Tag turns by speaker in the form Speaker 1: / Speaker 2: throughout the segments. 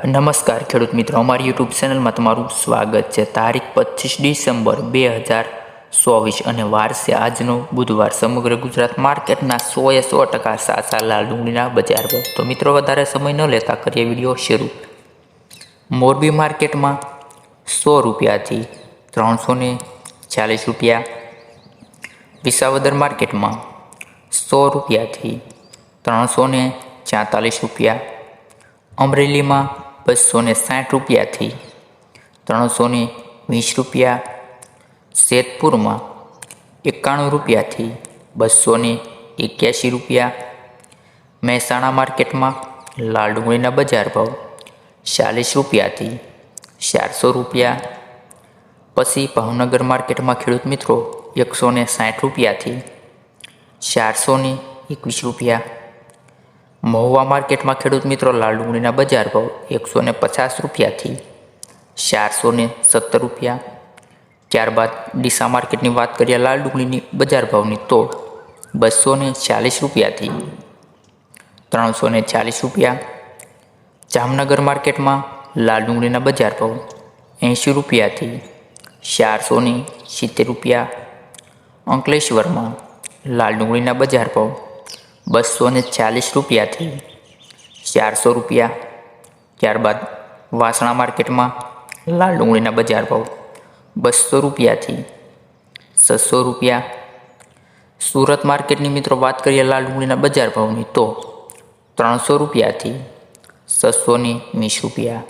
Speaker 1: નમસ્કાર ખેડૂત મિત્રો, અમારી યુટ્યુબ ચેનલમાં તમારું સ્વાગત છે. તારીખ પચીસ ડિસેમ્બર બે હજાર ચોવીસ અને વાર છે આજનો બુધવાર. સમગ્ર ગુજરાત માર્કેટના સોએ સો ટકા સાચા લાલ ડુંગળીના બજાર પર તો મિત્રો, વધારે સમય ન લેતા કરીએ વીડિયો શરૂ. મોરબી માર્કેટમાં સો રૂપિયાથી ત્રણસો ને ચાલીસ રૂપિયા. વિસાવદર માર્કેટમાં સો રૂપિયાથી ત્રણસો ને રૂપિયા. અમરેલીમાં બસો ને સાઠ રૂપિયાથી ત્રણસો ને વીસ રૂપિયા, શેતપુરમાં એકાણું રૂપિયાથી બસો ને એક્યાસી રૂપિયા, મહેસાણા માર્કેટમાં લાલ ડુંગળીના બજાર ભાવ ચાલીસ રૂપિયાથી ચારસો રૂપિયા, પછી ભાવનગર માર્કેટમાં ખેડૂત મિત્રો એકસો ને સાઠ રૂપિયાથી ચારસો ને એકવીસ રૂપિયા મહુવા માર્કેટમાં ખેડૂત મિત્રો લાલ ડુંગળીના બજાર ભાવ એકસો ને પચાસ રૂપિયાથી ચારસો ને સત્તર રૂપિયા. ત્યારબાદ ડીસા માર્કેટની વાત કરીએ લાલ ડુંગળીની બજાર ભાવની તો બસો ને ચાલીસ રૂપિયાથી ત્રણસો ને ચાલીસ રૂપિયા. જામનગર માર્કેટમાં લાલ ડુંગળીના બજાર ભાવ એંશી રૂપિયાથી ચારસો ને સિત્તેર રૂપિયા. અંકલેશ્વરમાં લાલ ડુંગળીના બજાર ભાવ બસો ને ચાલીસ રૂપિયાથી ચારસો રૂપિયા. ત્યારબાદ વાસણા માર્કેટમાં લાલ ડુંગળીના બજાર ભાવ બસો રૂપિયાથી છસો રૂપિયા. સુરત માર્કેટની મિત્રો વાત કરીએ લાલ ડુંગળીના બજાર ભાવની તો ત્રણસો રૂપિયાથી છસો ને વીસ રૂપિયા.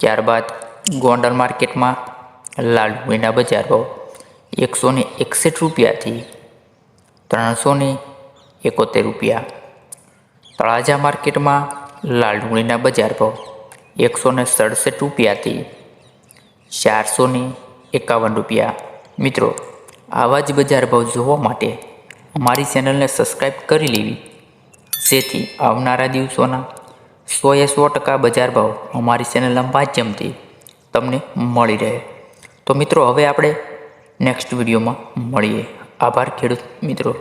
Speaker 1: ત્યારબાદ ગોંડલ માર્કેટમાં લાલ ડુંગળીના બજાર ભાવ એકસો ને એકસઠ રૂપિયાથી ત્રણસો ને એકોતેર રૂપિયા. તળાજા માર્કેટમાં લાલ ડુંગળીના બજાર ભાવ એકસો ને સડસઠ રૂપિયાથી ચારસો ને એકાવન રૂપિયા. મિત્રો, આવા જ બજાર ભાવ જોવા માટે અમારી ચેનલને સબસ્ક્રાઈબ કરી લેવી. જેથી આવનારા દિવસોના સોએ સો ટકા બજાર ભાવ અમારી ચેનલના માધ્યમથી તમને મળી રહે. તો મિત્રો, હવે આપણે નેક્સ્ટ વિડીયોમાં મળીએ. આભાર ખેડૂત મિત્રો.